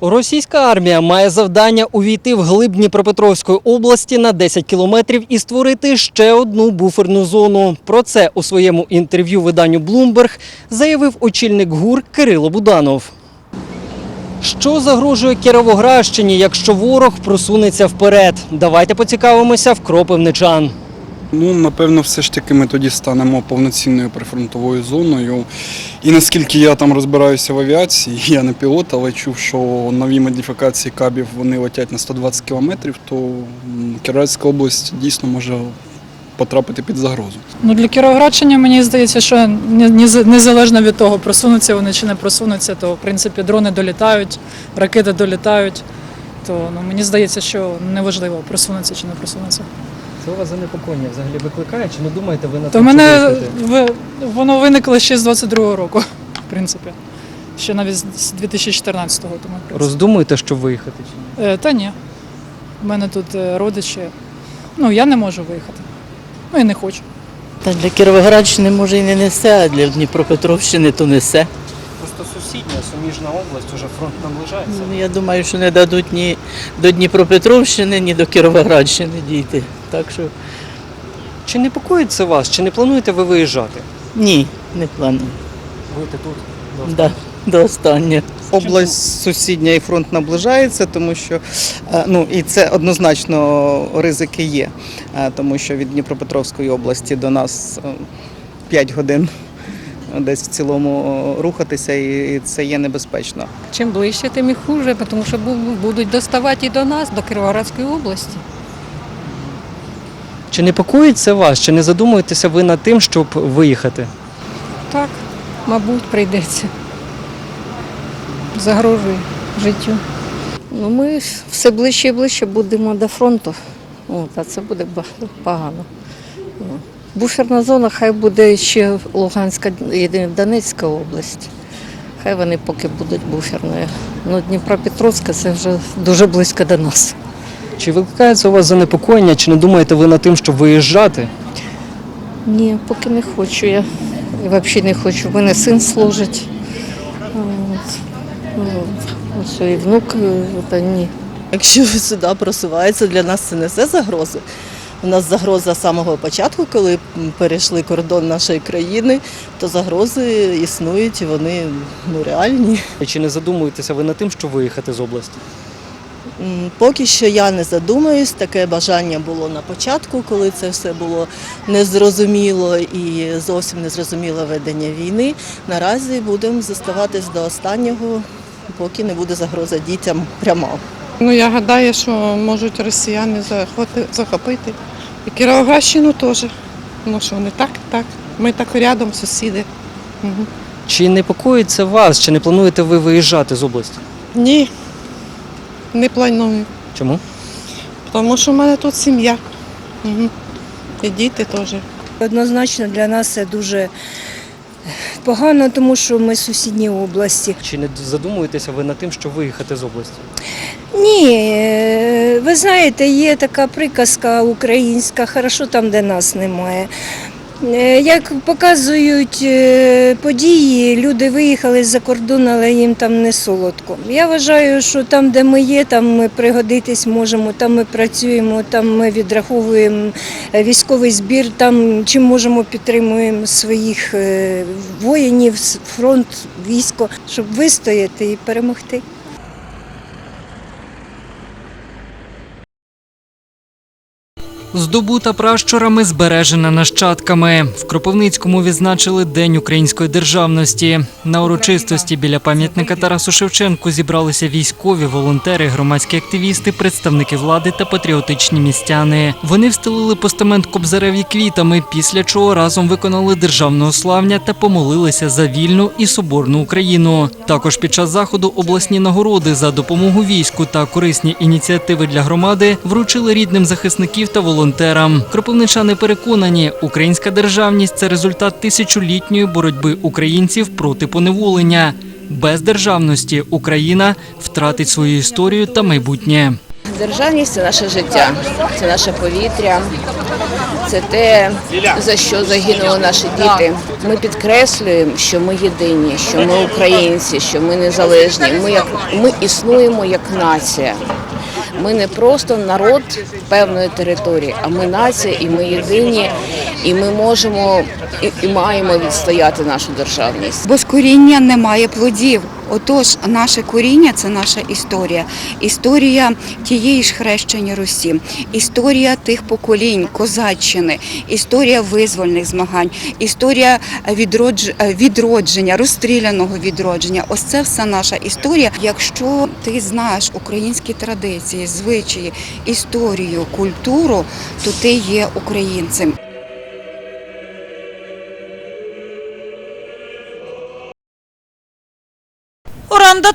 Російська армія має завдання увійти в глиб Дніпропетровської області на 10 кілометрів і створити ще одну буферну зону. Про це у своєму інтерв'ю виданню Bloomberg заявив очільник ГУР Кирило Буданов. Що загрожує Кіровоградщині, якщо ворог просунеться вперед? Давайте поцікавимося в кропивничан. Ну, напевно, все ж таки ми тоді станемо повноцінною прифронтовою зоною. І наскільки я там розбираюся в авіації, я не пілот, але чув, що нові модифікації кабів вони летять на 120 кілометрів, то Кіровоградська область дійсно може потрапити під загрозу. Ну для Кіровоградщини мені здається, що незалежно від того, просунуться вони чи не просунуться, то в принципі дрони долітають, ракети долітають. То ну мені здається, що неважливо просунуться чи не просунуться. Це у вас занепокоєння взагалі викликає? Чи не думаєте ви на То в мене ви- воно виникло ще з 22-го року, в принципі. Ще навіть з- з 2014-го. Тому, в принципі. Роздумуєте, щоб виїхати чи ні? Е, Та ні. У мене тут е, родичі. Ну, я не можу виїхати. Ну і не хочу. Та для Кіровоградщини може і не несе, а для Дніпропетровщини то несе. Просто сусідня суміжна область, уже фронт наближається. Ну, Я думаю, що не дадуть ні до Дніпропетровщини, ні до Кіровоградщини дійти. Так що Чи непокоїть це вас? Чи не плануєте ви виїжджати? ні, не планую. Будете тут? Да, до останнього. Область сусідня і фронт наближається, тому що е, ну і це однозначно ризики є, е, тому що від Дніпропетровської області до нас 5 годин десь в цілому рухатися, і це є небезпечно. Чим ближче, тим і хуже, тому що будуть доставати і до нас, до Кіровоградської області. Чи непокоїть це вас? Чи не задумуєтеся ви над тим, щоб виїхати? Так, мабуть, прийдеться. Загрожує життю. Ну, ми все ближче і ближче будемо до фронту. От, а це буде погано. Буферна зона хай буде ще Луганська і Донецька область. Хай вони поки будуть буферною. Ну, Дніпропетровська це вже дуже близько до нас. Чи викликає це у вас занепокоєння, чи не думаєте ви над тим, щоб виїжджати? Ні, поки не хочу я. І взагалі не хочу. У мене син служить. От. Ну, і внук, е, та ні. Якщо сюди просувається, для нас це несе загрози. У нас загроза з самого початку, коли перейшли кордон нашої країни, то загрози існують і вони ну, реальні. Чи не задумуєтеся ви над тим, щоб виїхати з області? Поки що я не задумаюсь, таке бажання було на початку, коли це все було незрозуміло і зовсім незрозуміле ведення війни. Наразі будемо заставатись до останнього, поки не буде загроза дітям пряма. Ну, я гадаю, що можуть росіяни захоти- захопити. І Кіровоградщину теж. Ну що, не так, так. Ми так рядом, сусіди. Угу. Чи непокоїть це вас? Чи не плануєте ви виїжджати з області? Ні, не планую. Чому? Тому що в мене тут сім'я. Угу. І діти теж. Однозначно для нас це дуже погано, тому що ми з сусідньої області. Чи не задумуєтеся ви над тим, щоб виїхати з області? Ні, знаєте, є така приказка українська, хорошо там, де нас немає. Е, Як показують е, події, люди виїхали з-за кордону, але їм там не солодко. Я вважаю, що там, де ми є, там ми пригодитись можемо, там ми працюємо, там ми відраховуємо військовий збір, там чим можемо підтримуємо своїх е, воїнів, фронт, військо, щоб вистояти і перемогти. Здобута пращурами, збережена нащадками. В Кропивницькому відзначили День української державності. На урочистості біля пам'ятника Тарасу Шевченку зібралися військові, волонтери, громадські активісти, представники влади та патріотичні містяни. Вони встелили постамент Кобзареві квітами, після чого разом виконали державне славня та помолилися за вільну і соборну Україну. Також під час заходу обласні нагороди за допомогу війську та корисні ініціативи для громади вручили рідним захисників та волонтерам. Кропивничани переконані, українська державність це результат тисячолітньої боротьби українців проти поневолення. Без державності Україна втратить свою історію та майбутнє. Державність це наше життя, це наше повітря, це те, за що загинули наші діти. Ми підкреслюємо, що ми єдині, що ми українці, що ми незалежні. Ми як ми існуємо як нація. Ми не просто народ певної території, а ми нація, і ми єдині, і ми можемо і, і маємо відстояти нашу державність. Без коріння немає плодів. Отож, наше коріння це наша історія. Історія тієї ж хрещення Русі, історія тих поколінь козаччини, історія визвольних змагань, історія відродження, розстріляного відродження. Ось це все наша історія. Якщо ти знаєш українські традиції, звичаї, історію, культуру, то ти є українцем.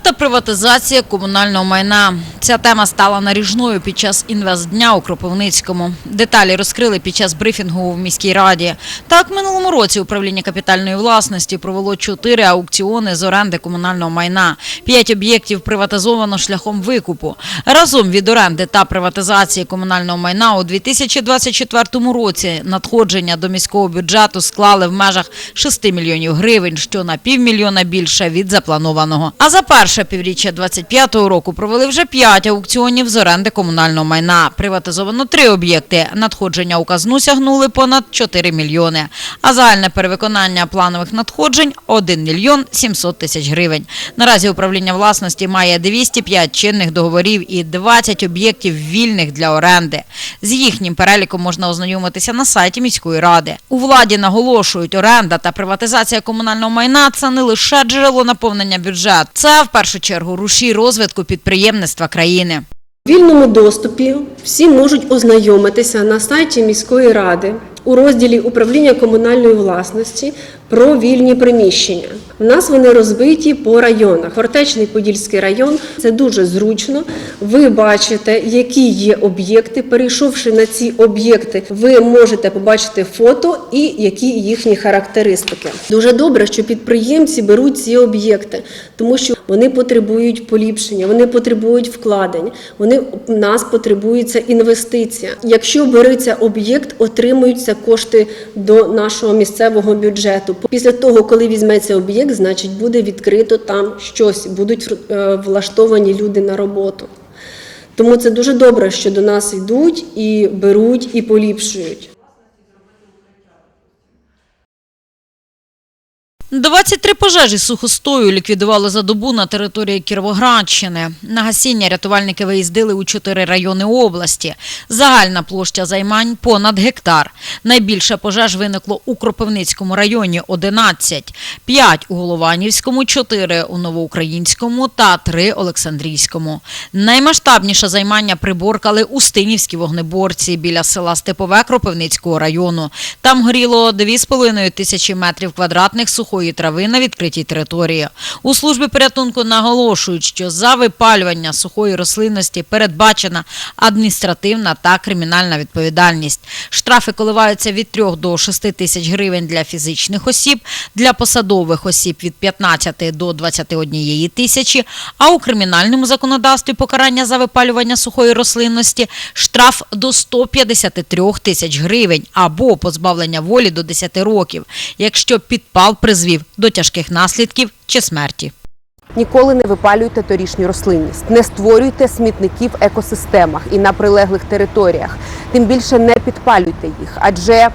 Та приватизація комунального майна. Ця тема стала наріжною під час інвестдня у Кропивницькому. Деталі розкрили під час брифінгу в міській раді. Так, минулому році управління капітальної власності провело чотири аукціони з оренди комунального майна. П'ять об'єктів приватизовано шляхом викупу. Разом від оренди та приватизації комунального майна у 2024 році надходження до міського бюджету склали в межах 6 мільйонів гривень, що на півмільйона більше від запланованого. А за перше півріччя 2025 року провели вже п'ять аукціонів з оренди комунального майна. Приватизовано три об'єкти. Надходження у казну сягнули понад 4 мільйони. А загальне перевиконання планових надходжень – 1 мільйон 700 тисяч гривень. Наразі управління власності має 205 чинних договорів і 20 об'єктів вільних для оренди. З їхнім переліком можна ознайомитися на сайті міської ради. У владі наголошують, оренда та приватизація комунального майна – це не лише джерело наповнення бюджету. Це, в першу чергу, руші розвитку підприємництва країни. У вільному доступі всі можуть ознайомитися на сайті міської ради у розділі управління комунальної власності про вільні приміщення. У нас вони розбиті по районах. Фортечний Подільський район це дуже зручно. Ви бачите, які є об'єкти. Перейшовши на ці об'єкти, ви можете побачити фото і які їхні характеристики. Дуже добре, що підприємці беруть ці об'єкти, тому що вони потребують поліпшення, вони потребують вкладень, вони у нас потребується інвестиція. Якщо береться об'єкт, отримуються кошти до нашого місцевого бюджету. Після того, коли візьметься об'єкт, значить буде відкрито там щось, будуть е, влаштовані люди на роботу. Тому це дуже добре, що до нас йдуть і беруть і поліпшують. 23 пожежі сухостою ліквідували за добу на території Кіровоградщини. На гасіння рятувальники виїздили у чотири райони області. Загальна площа займань – понад гектар. Найбільше пожеж виникло у Кропивницькому районі – 11, 5 у Голованівському, 4 у Новоукраїнському та 3 Олександрійському. Наймасштабніше займання приборкали у Стинівській вогнеборці біля села Степове Кропивницького району. Там горіло 2,5 тисячі метрів квадратних сухої трави на відкритій території. У службі порятунку наголошують, що за випалювання сухої рослинності передбачена адміністративна та кримінальна відповідальність. Штрафи коливаються від 3 до 6 тисяч гривень для фізичних осіб, для посадових осіб від 15 до 21 тисячі, а у кримінальному законодавстві покарання за випалювання сухої рослинності штраф до 153 тисяч гривень або позбавлення волі до 10 років, якщо підпал призвів до тяжких наслідків чи смерті. Ніколи не випалюйте торішню рослинність, не створюйте смітників в екосистемах і на прилеглих територіях. Тим більше не підпалюйте їх, адже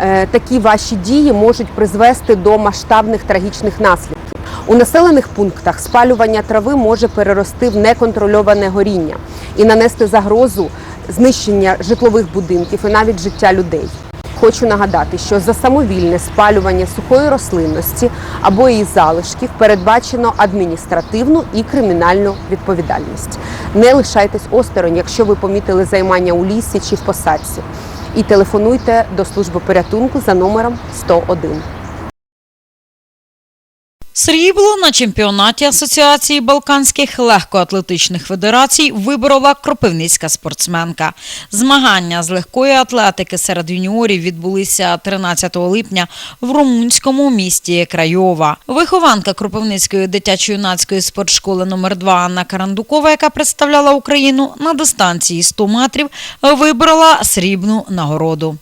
е, такі ваші дії можуть призвести до масштабних трагічних наслідків. У населених пунктах спалювання трави може перерости в неконтрольоване горіння і нанести загрозу знищення житлових будинків і навіть життя людей. Хочу нагадати, що за самовільне спалювання сухої рослинності або її залишків передбачено адміністративну і кримінальну відповідальність. Не лишайтесь осторонь, якщо ви помітили займання у лісі чи в посадці, і телефонуйте до служби порятунку за номером 101. Срібло на чемпіонаті Асоціації Балканських легкоатлетичних федерацій виборола кропивницька спортсменка. Змагання з легкої атлетики серед юніорів відбулися 13 липня в румунському місті Крайова. Вихованка Кропивницької дитячо-юнацької спортшколи номер 2 Анна Карандукова, яка представляла Україну на дистанції 100 метрів, вибрала срібну нагороду.